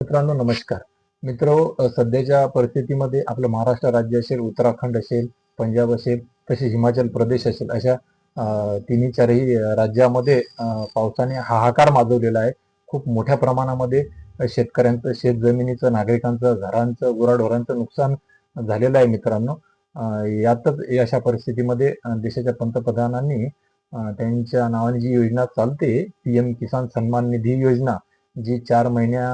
मित्रांनो नमस्कार. मित्र सध्याच्या परिस्थितीमध्ये आपलं महाराष्ट्र राज्य असेल उत्तराखंड असेल पंजाब असेल तसेच हिमाचल प्रदेश असेल अशा तिन्ही चारही राज्यामध्ये पावसाने हाहाकार माजवलेला आहे. खूप मोठ्या प्रमाणामध्ये शेतकऱ्यांचं शेत जमिनीचं नागरिकांचं घरांचं गुराढोरांचं नुकसान झालेलं आहे मित्रांनो. यातच अशा परिस्थितीमध्ये देशाच्या पंतप्रधानांनी त्यांच्या नावाने जी योजना चालते पीएम किसान सन्मान निधी योजना जी चार महिन्या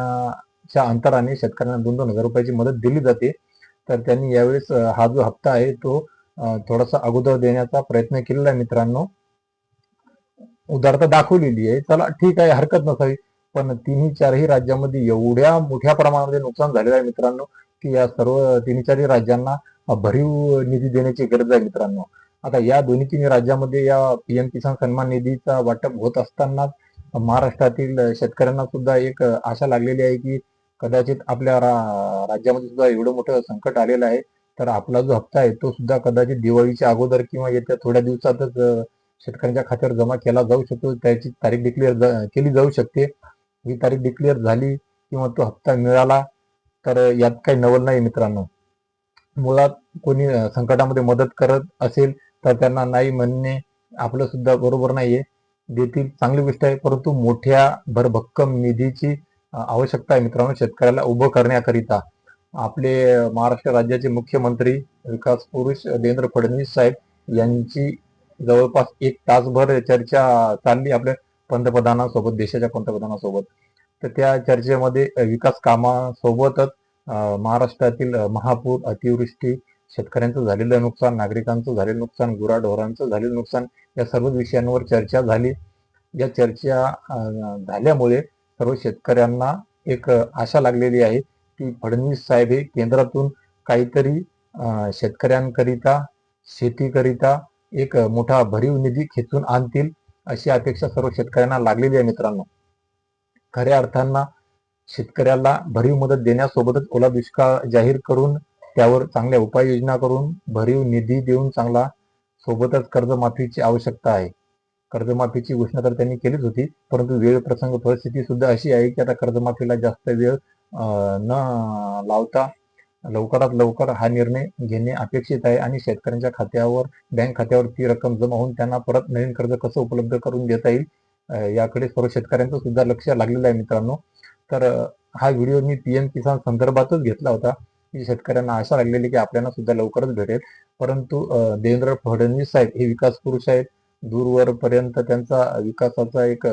च्या अंतराने शेतकऱ्यांना दोन दोन हजार रुपयाची मदत दिली जाते. तर त्यांनी यावेळेस हा जो हप्ता आहे तो थोडासा अगोदर देण्याचा प्रयत्न केलेला आहे मित्रांनो. उदारता दाखवलेली आहे. चला ठीक आहे हरकत नसावी. पण तिन्ही चारही राज्यामध्ये एवढ्या मोठ्या प्रमाणामध्ये नुकसान झालेलं आहे मित्रांनो की या सर्व तिन्ही चारही राज्यांना भरीव निधी देण्याची गरज आहे मित्रांनो. आता या दोन्ही तिन्ही राज्यामध्ये या पीएम किसान सन्मान निधीचा वाटप होत असताना महाराष्ट्रातील शेतकऱ्यांना सुद्धा एक आशा लागलेली आहे की कदाचित आपल्या रा- राज्यामध्ये सुद्धा एवढं मोठं संकट आलेलं आहे. तर आपला जो हप्ता आहे तो सुद्धा कदाचित दिवाळीच्या अगोदर किंवा येत्या थोड्या दिवसातच शेतकऱ्यांच्या खात्यावर जमा केला जाऊ शकतो. त्याची तारीख डिक्लेअर केली जाऊ शकते. ही तारीख डिक्लेअर झाली किंवा तो हप्ता मिळाला तर यात काही नवल नाही मित्रांनो. मुळात कोणी संकटामध्ये मदत करत असेल तर त्यांना नाही म्हणणे आपलं सुद्धा बरोबर नाहीये. देतील चांगली गोष्ट आहे परंतु मोठ्या भरभक्कम निधीची आवश्यकता आहे मित्रांनो शेतकऱ्याला उभं करण्याकरिता. आपले महाराष्ट्र राज्याचे मुख्यमंत्री विकास पुरुष देवेंद्र फडणवीस साहेब यांची जवळपास एक तासभर चर्चा चालली आपल्या पंतप्रधानांसोबत देशाच्या पंतप्रधानांसोबत. तर त्या चर्चेमध्ये विकास कामासोबतच महाराष्ट्रातील महापूर अतिवृष्टी शेतकऱ्यांचं झालेलं नुकसान नागरिकांचं झालेलं नुकसान गुराढोरांचं झालेलं नुकसान या सर्व विषयांवर चर्चा झाली. या चर्चा झाल्यामुळे सर्व शेतकऱ्यांना एक आशा लागलेली आहे की फडणवीस साहेब हे केंद्रातून काहीतरी अं, शेतकऱ्यांकरिता शेतीकरिता एक मोठा भरीव निधी खेचून आणतील अशी अपेक्षा सर्व शेतकऱ्यांना लागलेली आहे मित्रांनो. खऱ्या अर्थांना शेतकऱ्याला भरीव मदत देण्यासोबतच ओला दुष्काळ जाहीर करून त्यावर चांगल्या उपाययोजना करून भरीव निधी देऊन चांगला सोबतच कर्जमाफीची आवश्यकता आहे. कर्जमाफीची घोषणा तर त्यांनी केलीच होती परंतु वेळ प्रसंग परिस्थिती सुद्धा अशी आहे की आता कर्जमाफीला जास्त वेळ न लावता लवकरात लवकर हा निर्णय घेणे अपेक्षित आहे आणि शेतकऱ्यांच्या खात्यावर बँक खात्यावर ती रक्कम जमा होऊन त्यांना परत नवीन कर्ज कसं उपलब्ध करून देता येईल याकडे सर्व शेतकऱ्यांचं सुद्धा लक्ष लागलेलं आहे मित्रांनो. तर हा व्हिडिओ मी पीएम किसान संदर्भातच घेतला होता की शेतकऱ्यांना आशा लागलेली की आपल्याला सुद्धा लवकरच भेटेल. परंतु देवेंद्र फडणवीस साहेब हे विकास पुरुष आहेत दूरवर पर्यंत त्यांचा विकासाचा एक